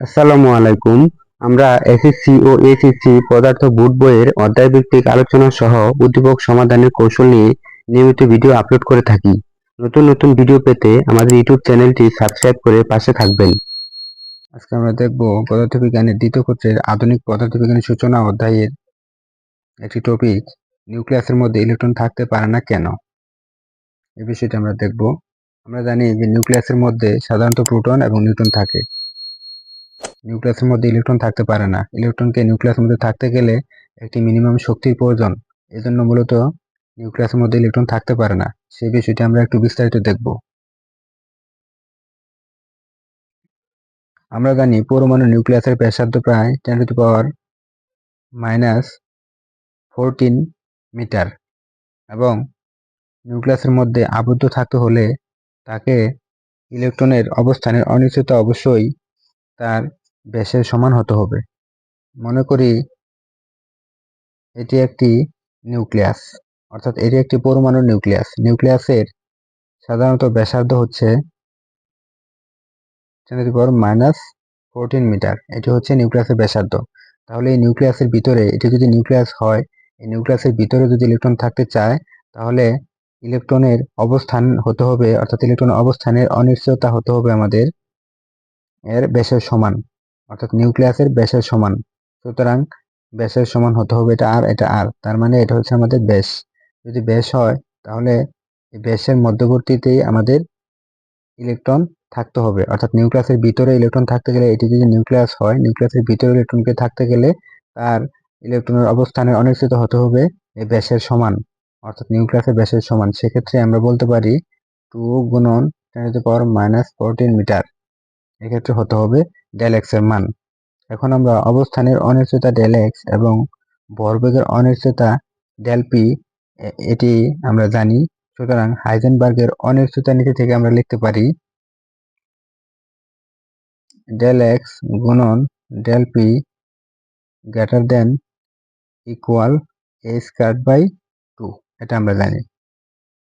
আসসালামু আলাইকুম। আমরা এসএসসি ও এসএসসি পদার্থ বুট বইয়ের অধ্যায়ভিত্তিক আলোচনা সহ উদ্দীপক সমাধানের কৌশল নিয়ে নিয়মিত ভিডিও আপলোড করে থাকি। নতুন নতুন ভিডিও পেতে আমাদের ইউটিউব চ্যানেলটি সাবস্ক্রাইব করে পাশে থাকবেন। আজকে আমরা দেখব পদার্থবিজ্ঞানের দ্বিতীয় ক্ষেত্রের আধুনিক পদার্থবিজ্ঞানের সূচনা অধ্যায়ের একটি টপিক নিউক্লিয়াসের মধ্যে ইলেকট্রন থাকতে পারে না কেন? এই বিষয়টি আমরা দেখব। আমরা জানি যে নিউক্লিয়াসের মধ্যে সাধারণত প্রোটন এবং নিউট্রন থাকে। নিউক্লিয়াসের মধ্যে ইলেকট্রন থাকতে পারে না। ইলেকট্রনকে নিউক্লিয়াসের মধ্যে থাকতে গেলে একটি মিনিমাম শক্তির প্রয়োজন। এজন্য মূলত নিউক্লিয়াসের মধ্যে ইলেকট্রন থাকতে পারে না। সেই বিষয়টি আমরা একটু বিস্তারিত দেখব। আমরা জানি পরমাণু নিউক্লিয়াসের ব্যাসার্ধ প্রায় ten to power minus fourteen metre এবং নিউক্লিয়াসের মধ্যে আবদ্ধ থাকতে হলে তাকে ইলেকট্রনের অবস্থানের অনিশ্চয়তা অবশ্যই তার ব্যাসের সমান হতে হবে। মনে করি এটি একটি নিউক্লিয়াস, অর্থাৎ এটি একটি পরমাণুর নিউক্লিয়াস। নিউক্লিয়াসের সাধারণত ব্যাসার্ধ হচ্ছে মাইনাস ফোরটিন মিটার এটি হচ্ছে নিউক্লিয়াসের ব্যাসার্ধ। তাহলে এই নিউক্লিয়াসের ভিতরে, এটি যদি নিউক্লিয়াস হয়, এই নিউক্লিয়াসের ভিতরে যদি ইলেকট্রন থাকতে চায়, তাহলে ইলেকট্রনের অবস্থান হতে হবে, অর্থাৎ ইলেকট্রনের অবস্থানের অনিশ্চয়তা হতে হবে আমাদের এর ব্যাসের সমান। অর্থাৎ নিউক্লিয়াসের ব্যাসের সমান। সুতরাং ব্যাসের সমান হতে হবে এটা আর এটা আর। তার মানে এটা হচ্ছে আমাদের ব্যাস। যদি ব্যাস হয়, তাহলে এই ব্যাসের মধ্যবর্তীতেই আমাদের ইলেকট্রন থাকতে হবে। অর্থাৎ নিউক্লিয়াসের ভিতরে ইলেকট্রন থাকতে গেলে, এটি যদি নিউক্লিয়াস হয়, নিউক্লিয়াসের ভিতরে ইলেকট্রনকে থাকতে গেলে তার ইলেকট্রনের অবস্থানের অনিশ্চিত হতে হবে এই ব্যাসের সমান। অর্থাৎ নিউক্লিয়াসের ব্যাসের সমান। সেক্ষেত্রে আমরা বলতে পারি টু গুণন ten to power minus fourteen metre এক্ষেত্রে হতে হবে ডেল এক্সের মান। এখন আমরা অবস্থানের অনিশ্চয়তা ডেল এক্স এবং ভরবেগের অনিশ্চয়তা ডেল পি এটি আমরা জানি। সুতরাং হাইজেনবার্গের অনিশ্চয়তা নীতি থেকে আমরা লিখতে পারি ডেল এক্স গুণন del P greater than equal A square by two এটা আমরা জানি।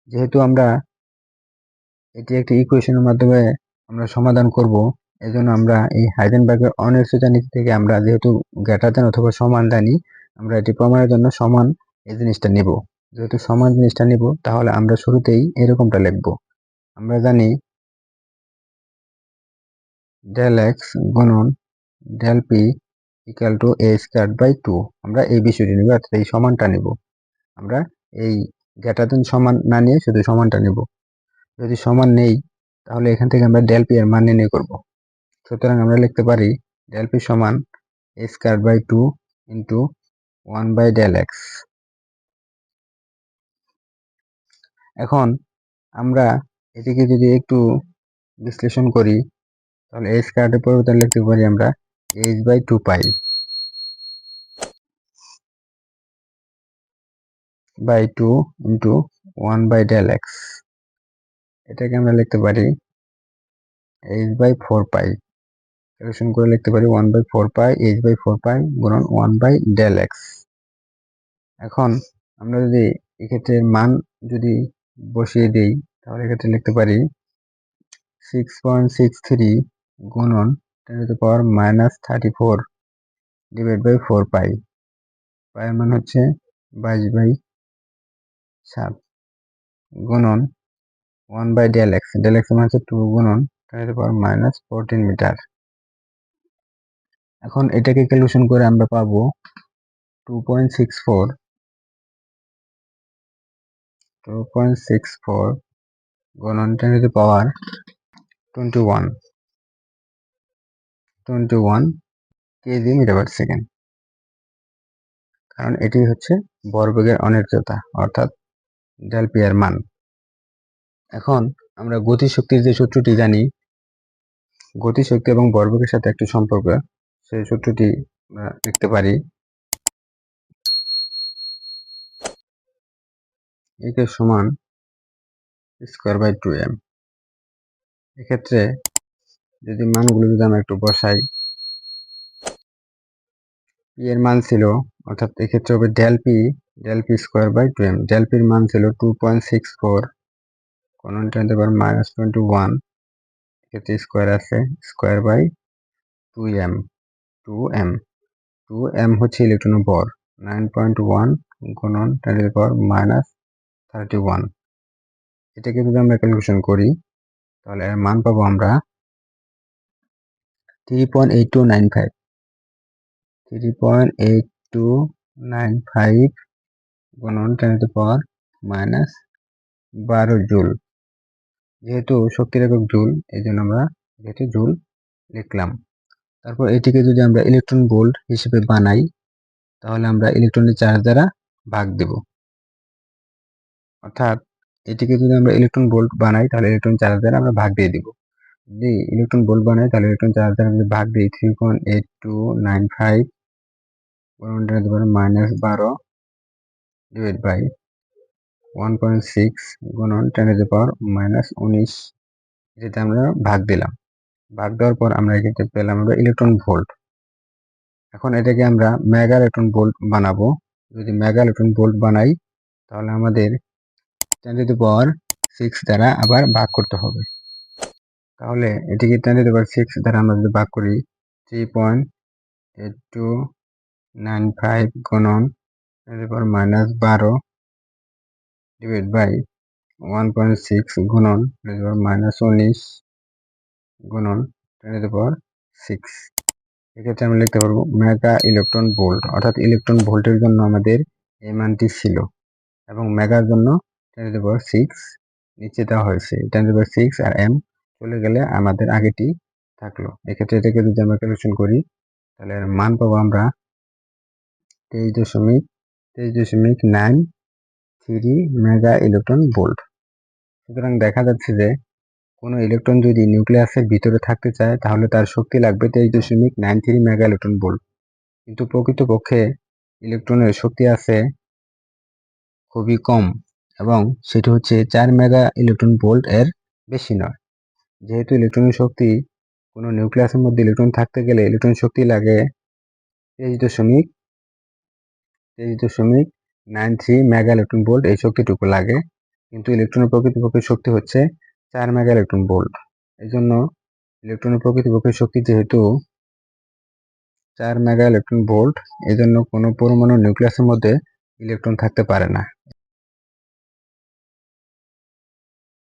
যেহেতু আমরা এটি একটি ইকুয়েশনের মাধ্যমে আমরা সমাধান করব এজন্য আমরা এই হাইডেনবার্গের অনিশ্চয়তা নীতি থেকে আমরা যেহেতু গ্রেটার দেন অথবা সমান জানি, আমরা এটি প্রমাণের জন্য সমান এই জিনিসটা নিব। যেহেতু সমান জিনিসটা নিব, তাহলে আমরা শুরুতেই এরকমটা লিখব। আমরা জানি ডেল এক্স গুণন del P equal two A square by two আমরা এই বিষয়টি নিব, অর্থাৎ এই সমানটা নিব। আমরা এই গ্রেটার দেন সমান না নিয়ে শুধু সমানটা নিব। যদি সমান নেই, তাহলে এখান থেকে আমরা ডেল পি এর মান নির্ণয় করব। সুতরাং আমরা লিখতে পারি ডেল পি সমান A square by two into one by del X এখন আমরা এটিকে যদি একটু বিশ্লেষণ করি, তাহলে এই স্কোয়ারের পরিবর্তে লিখতে পারি আমরা H by two pi by two into one by del X এটাকে আমরা লিখতে পারি H by four pi calculation করে লিখতে পারি one by four pi H by four pi গুণন ওয়ান বাই ডেল এক্স এখন আমরা যদি এক্ষেত্রে মান যদি বসিয়ে দিই, তাহলে এক্ষেত্রে লিখতে পারি সিক্স পয়েন্ট সিক্স থ্রি গুণন ten to power minus thirty four divide by four pi পায়ের মান হচ্ছে বাইশ বাই সাত গুণন one by del X del X মানে হচ্ছে টু গুণন ten to power minus fourteen metre এখন এটাকে ক্যালকুলেশন করে আমরা পাবো two point six four two point six four power twenty one twenty one KG metre per second কারণ এটি হচ্ছে বরবেগের অনির্যতা অর্থাৎ ডেল পি এর মান। এখন আমরা গতিশক্তির যে সূত্রটি জানি, গতিশক্তি এবং বরবেগের সাথে একটি সম্পর্ক সেই সূত্রটি আমরা লিখতে পারি। একে সমান স্কোয়ার বাই টু এম এক্ষেত্রে যদি মানগুলো যদি আমরা একটু বসাই পি এর মান ছিল, অর্থাৎ এক্ষেত্রে হবে del P del P square by two m del পির মান ছিল টু পয়েন্ট সিক্স ফোর কোন ten power minus twenty one এক্ষেত্রে স্কোয়ার আছে square by two m two m two m হচ্ছে ইলেকট্রনের ভর নাইন পয়েন্ট ওয়ান গুণন ten to power minus thirty one এটাকে যদি আমরা ক্যালকুলেশন করি, তাহলে এর মান পাবো আমরা three point eight two nine five three point eight two nine five গুণন টেন টু পাওয়ার মাইনাস বারো জুল যেহেতু শক্তির একক জুল এই জন্য আমরা জুল লিখলাম। তারপর এটিকে যদি আমরা ইলেকট্রন ভোল্ট হিসেবে বানাই, তাহলে আমরা ইলেকট্রনের চার্জ দ্বারা ভাগ দেব। অর্থাৎ এটিকে যদি আমরা ইলেকট্রন ভোল্ট বানাই, তাহলে ইলেকট্রন চার্জ দ্বারা আমরা ভাগ দিয়ে দিব। যদি ইলেকট্রন ভোল্ট বানাই, তাহলে ইলেকট্রন চার্জ দ্বারা যদি ভাগ দিই three point eight two nine five minus বারো divide by one point six গুণন টেন পাওয়ার মাইনাস উনিশ যেটা আমরা ভাগ দিলাম। ভাগ দেওয়ার পর আমরা এক্ষেত্রে পেলাম আমরা ইলেকট্রন ভোল্ট এখন এটাকে আমরা মেগা ইলেকট্রন ভোল্ট বানাবো। যদি মেগা ইলেকট্রন ভোল্ট বানাই, তাহলে আমাদের টেন টু পাওয়ার সিক্স দ্বারা আবার ভাগ করতে হবে। তাহলে এটিকে টেন টু পাওয়ার সিক্স দ্বারা আমরা যদি ভাগ করি three point eight two nine five গুণন টেন টু পাওয়ার মাইনাস বারো divide by one point six গুণন টেন টু পাওয়ার মাইনাস উনিশ গুণন টেন টু পাওয়ার সিক্স এক্ষেত্রে আমরা লিখতে পারব মেগা ইলেকট্রন ভোল্ট অর্থাৎ ইলেকট্রন ভোল্টের জন্য আমাদের এই মানটি ছিল এবং মেগার জন্য টেন টু পাওয়ার সিক্স নিচে দেওয়া হয়েছে। টেন টু পাওয়ার সিক্স আর এম চলে গেলে আমাদের আগেটি থাকল। এক্ষেত্রে এটাকে যদি আমরা ক্যালকুলেশন করি, তাহলে মান পাবো আমরা তেইশ দশমিক তেইশ দশমিক nine three mega electron volt সুতরাং দেখা যাচ্ছে যে কোনো ইলেকট্রন যদি নিউক্লিয়াসের ভিতরে থাকতে চায়, তাহলে তার শক্তি লাগবে তেইশ দশমিক nine three mega electron volt কিন্তু প্রকৃতপক্ষে ইলেকট্রনের শক্তি আছে খুবই কম এবং সেটি হচ্ছে চার মেগা ইলেকট্রন ভোল্ট এর বেশি নয়। যেহেতু ইলেকট্রনের শক্তি কোনো নিউক্লিয়াসের মধ্যে ইলেকট্রন থাকতে গেলে ইলেকট্রন শক্তি লাগে তেইশ দশমিক তেইশ দশমিক nine three mega electron volt এই শক্তিটুকু লাগে। কিন্তু ইলেকট্রনের প্রকৃতপক্ষে শক্তি হচ্ছে চার মেগা ইলেকট্রন ভোল্ট এই জন্য ইলেকট্রনের প্রকৃতপক্ষে শক্তি যেহেতু চার মেগা ইলেকট্রন ভোল্ট এই জন্য কোনো পরমাণু নিউক্লিয়াসের মধ্যে ইলেকট্রন থাকতে পারে না।